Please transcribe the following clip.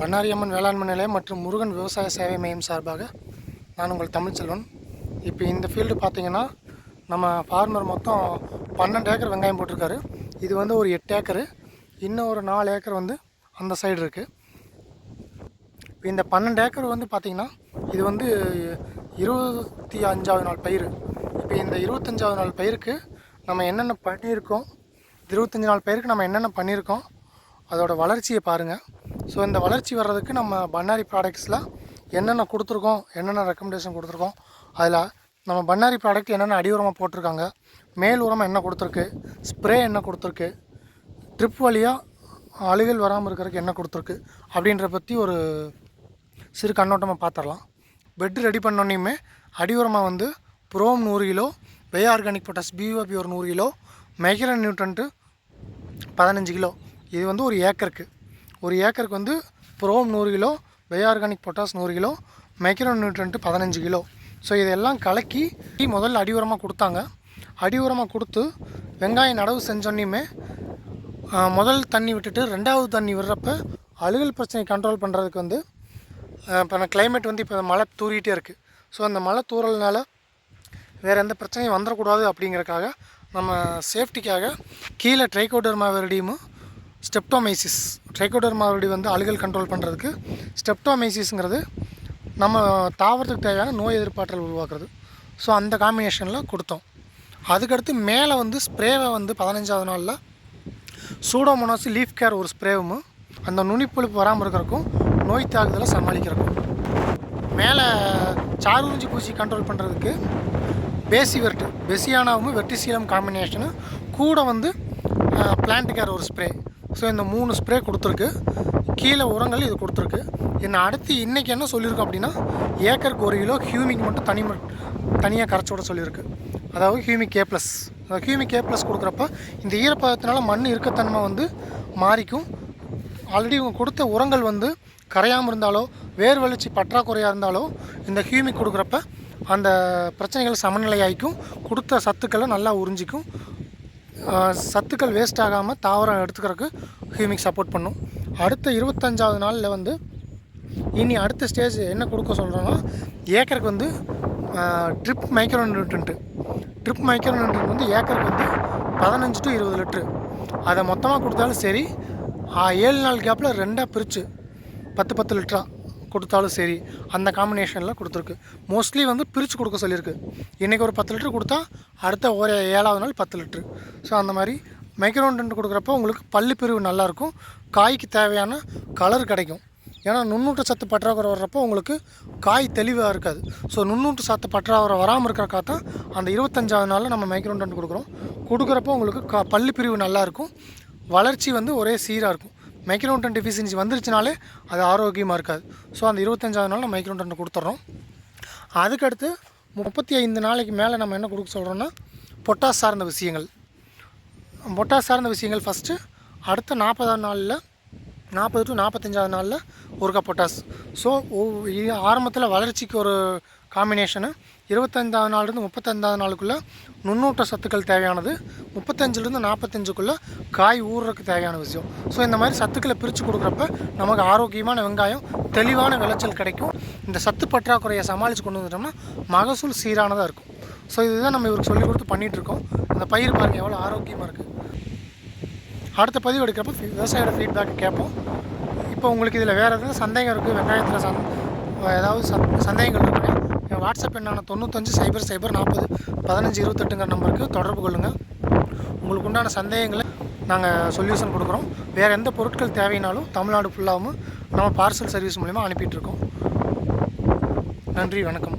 பண்ணாரியம்மன் வேளாண்மை நிலையம் மற்றும் முருகன் விவசாய சேவை மையம் சார்பாக நான் உங்கள் தமிழ்ச்செல்வன் இப்போ இந்த ஃபீல்டு பார்த்தீங்கன்னா நம்ம ஃபார்மர் மொத்தம் பன்னெண்டு ஏக்கர் வெங்காயம் போட்டிருக்காரு. இது வந்து ஒரு எட்டு ஏக்கரு. இன்னும் ஒரு நாலு ஏக்கர் வந்து அந்த சைடு இருக்குது இப்போ இந்த பன்னெண்டு ஏக்கர் வந்து பார்த்திங்கன்னா இது வந்து இருபத்தி அஞ்சாவது நாள் பயிர். இப்போ இந்த இருபத்தஞ்சாவது நாள் பயிருக்கு நம்ம என்னென்ன பண்ணியிருக்கோம் இருபத்தஞ்சி நாள் பயிருக்கு நம்ம என்னென்ன பண்ணியிருக்கோம் அதோடய வளர்ச்சியை பாருங்கள் ஸோ இந்த வளர்ச்சி வர்றதுக்கு நம்ம பண்ணாரி ப்ராடக்ட்ஸில் என்னென்ன கொடுத்துருக்கோம் என்னென்ன ரெக்கமெண்டேஷன் கொடுத்துருக்கோம் அதில் நம்ம பண்ணாரி ப்ராடக்ட் என்னென்ன அடி உரமாக போட்டிருக்காங்க மேல் உரமாக என்ன கொடுத்துருக்கு ஸ்ப்ரே என்ன கொடுத்துருக்கு ட்ரிப் வழியாக அழுகல் வராமல் இருக்கிறதுக்கு என்ன கொடுத்துருக்கு அப்படின்ற பற்றி ஒரு சிறு கண்ணோட்டமாக பார்த்துடலாம் பெட் ரெடி பண்ணோன்னையுமே அடி உரமாக வந்து ப்ரோம் நூறு kilo bio organic potash POP ஒரு நூறு கிலோ மெகரன் நியூட்ரன்ட்டு பதினஞ்சு கிலோ. இது வந்து ஒரு ஏக்கருக்கு. ஒரு ஏக்கருக்கு வந்து ப்ரோம் நூறு கிலோ பயோஆர்கானிக் பொட்டாஸ் நூறு கிலோ மைக்ரோ நியூட்ரன்ட்டு பதினஞ்சு கிலோ. ஸோ இதெல்லாம் கலக்கி முதல்ல அடி உரமாக கொடுத்தாங்க. அடி உரமாக கொடுத்து வெங்காயம் நடவு செஞ்சோன்னையுமே முதல் தண்ணி விட்டுட்டு ரெண்டாவது தண்ணி விடுறப்ப அழுகல் பிரச்சனை கண்ட்ரோல் பண்ணுறதுக்கு வந்து இப்போ நான் கிளைமேட் வந்து இப்போ மழை தூரிகிட்டே இருக்குது ஸோ அந்த மழை தூறல்னால வேறு எந்த பிரச்சனையும் வந்துடக்கூடாது அப்படிங்கிறக்காக நம்ம சேஃப்டிக்காக கீழே ட்ரைகோடர்மா வெரடியும் ஸ்டெப்டோமைசிஸ். ட்ரைகோடர்மா வந்து அழுகல் கண்ட்ரோல் பண்ணுறதுக்கு ஸ்டெப்டோமைசிஸ்ங்கிறது நம்ம தாவரத்துக்கு தேவையான நோய் எதிர்ப்பாற்றல் உருவாக்குறது. ஸோ அந்த காம்பினேஷனில் கொடுத்தோம். அதுக்கடுத்து மேலே வந்து ஸ்ப்ரேவை வந்து பதினஞ்சாவது நாளில் சூடோமோனாஸ் லீஃப் கேர் ஒரு ஸ்ப்ரேவும் அந்த நுனிப்புழுப்பு வராமல் இருக்கிறக்கும் நோய் தாக்குதலை சமாளிக்கிறக்கும். மேலே சாரூஞ்சி பூச்சி கண்ட்ரோல் பண்ணுறதுக்கு பேசி வெர்ட் பெசியானாவும் வெர்டிசீலம் காம்பினேஷனு கூட வந்து பிளான்ட் கேர் ஒரு ஸ்ப்ரே ஸோ இந்த மூணு ஸ்ப்ரே கொடுத்துருக்கு. கீழே உரங்கள் இது கொடுத்துருக்கு. என்ன அடுத்து இன்றைக்கி என்ன சொல்லியிருக்கோம் அப்படின்னா ஏக்கருக்கு ஒரு கிலோ ஹியூமிக் மட்டும் தனி தனியாக கரைச்சி விட சொல்லியிருக்கு. அதாவது ஹியூமிக் கே ப்ளஸ் அந்த ஹியூமிக் கே ப்ளஸ் கொடுக்குறப்ப இந்த ஈரப்பதத்தினால மண் இருக்கத்தன்மை வந்து மாறிக்கும். ஆல்ரெடி இவங்க கொடுத்த உரங்கள் வந்து கரையாமல் இருந்தாலோ வேர் வளர்ச்சி பற்றாக்குறையாக இருந்தாலோ இந்த ஹியூமிக் கொடுக்குறப்ப அந்த பிரச்சனைகள் சமநிலையாகிக்கும் கொடுத்த சத்துக்களை நல்லா உறிஞ்சிக்கும். சத்துக்கள் வேஸ்ட் ஆகாமல் தாவரம் எடுத்துக்கிறதுக்கு ஹியூமிக் சப்போர்ட் பண்ணும். அடுத்த இருபத்தஞ்சாவது நாளில் வந்து இனி அடுத்த ஸ்டேஜ் என்ன கொடுக்க சொல்கிறோன்னா ஏக்கருக்கு வந்து drip micro nutrient drip micro nutrient வந்து ஏக்கருக்கு வந்து பதினஞ்சு டு இருபது லிட்ரு அதை மொத்தமாக கொடுத்தாலும் சரி ஏழு நாள் கேப்பில் ரெண்டாக பிரித்து பத்து பத்து லிட்டரா. கொடுத்தாலும் சரி அந்த காம்பினேஷனில் கொடுத்துருக்கு. மோஸ்ட்லி வந்து பிரித்து கொடுக்க சொல்லியிருக்கு. இன்றைக்கி ஒரு பத்து லிட்டர் கொடுத்தா அடுத்த ஒரு ஏழாவது நாள் பத்து லிட்ரு ஸோ அந்த மாதிரி மைக்ரோன்டென்ட் கொடுக்குறப்போ உங்களுக்கு பல்லு பிரிவு நல்லாயிருக்கும் காய்க்கு தேவையான கலர் கிடைக்கும். ஏன்னா நுண்ணூட்ட சத்து பற்றாக்குறை வர்றப்போ உங்களுக்கு காய் தெளிவாக இருக்காது. ஸோ நுண்ணூட்ட சத்து பற்றாக்குறை வராமல் இருக்கிறக்கா தான் அந்த இருபத்தஞ்சாவது நாளில் நம்ம மைக்ரோன்டென்ட் கொடுக்குறோம். கொடுக்குறப்போ உங்களுக்கு கா பல்லு பிரிவு நல்லாயிருக்கும் வளர்ச்சி வந்து ஒரே சீராக இருக்கும். மைக்ரோன்டன் டெஃபிஷியன்சி வந்துருச்சுனாலே அது ஆரோக்கியமாக இருக்காது. ஸோ அந்த இருபத்தஞ்சாவது நாள் நம்ம மைக்ரோன்டன் கொடுத்துட்றோம் அதுக்கடுத்து முப்பத்தி ஐந்து நாளைக்கு மேலே நம்ம என்ன கொடுக்க சொல்கிறோன்னா பொட்டாஸ் சார்ந்த விஷயங்கள். பொட்டாஸ் சார்ந்த விஷயங்கள் ஃபஸ்ட்டு அடுத்த நாற்பதாவது நாளில் நாற்பது டு நாற்பத்தஞ்சாவது நாளில் ஒருக்கா பொட்டாஸ் ஸோ ஆரம்பத்தில் வளர்ச்சிக்கு ஒரு காம்பினேஷனு இருபத்தஞ்சாவது நாள்லேருந்து முப்பத்தஞ்சாவது நாளுக்குள்ளே நுண்ணூட்ட சத்துக்கள் தேவையானது முப்பத்தஞ்சிலேருந்து நாற்பத்தஞ்சுக்குள்ளே காய் ஊறுறதுக்கு தேவையான விஷயம். ஸோ இந்த மாதிரி சத்துக்களை பிரித்து கொடுக்குறப்ப நமக்கு ஆரோக்கியமான வெங்காயம் தெளிவான விளைச்சல் கிடைக்கும். இந்த சத்து பற்றாக்குறையை சமாளித்து கொண்டு வந்துட்டோம்னா மகசூல் சீரானதாக இருக்கும். ஸோ இதுதான் நம்ம இவருக்கு சொல்லிக் கொடுத்து பண்ணிகிட்ருக்கோம் அந்த பயிர் பாருங்கள் எவ்வளோ ஆரோக்கியமாக இருக்குது அடுத்த பதிவு எடுக்கிறப்ப விவசாயியோட ஃபீட்பேக் கேட்போம். இப்போ உங்களுக்கு இதில் வேறு எதாவது சந்தேகம் இருக்குது வெங்காயத்தில் சந் ஏதாவது சந் சந்தேகங்கள் இருக்குன்னா என்னோடய வாட்ஸ்அப் எண்ணான தொண்ணூத்தஞ்சு சைபர் சைபர் நாற்பது பதினஞ்சு இருபத்தெட்டுங்கிற நம்பருக்கு தொடர்பு கொள்ளுங்கள் உங்களுக்கு உண்டான சந்தேகங்களை நாங்கள் சொல்யூஷன் கொடுக்குறோம். வேறு எந்த பொருட்கள் தேவைனாலும் தமிழ்நாடு ஃபுல்லாகவும் நம்ம பார்சல் சர்வீஸ் மூலிமா அனுப்பிட்டுருக்கோம் நன்றி வணக்கம்.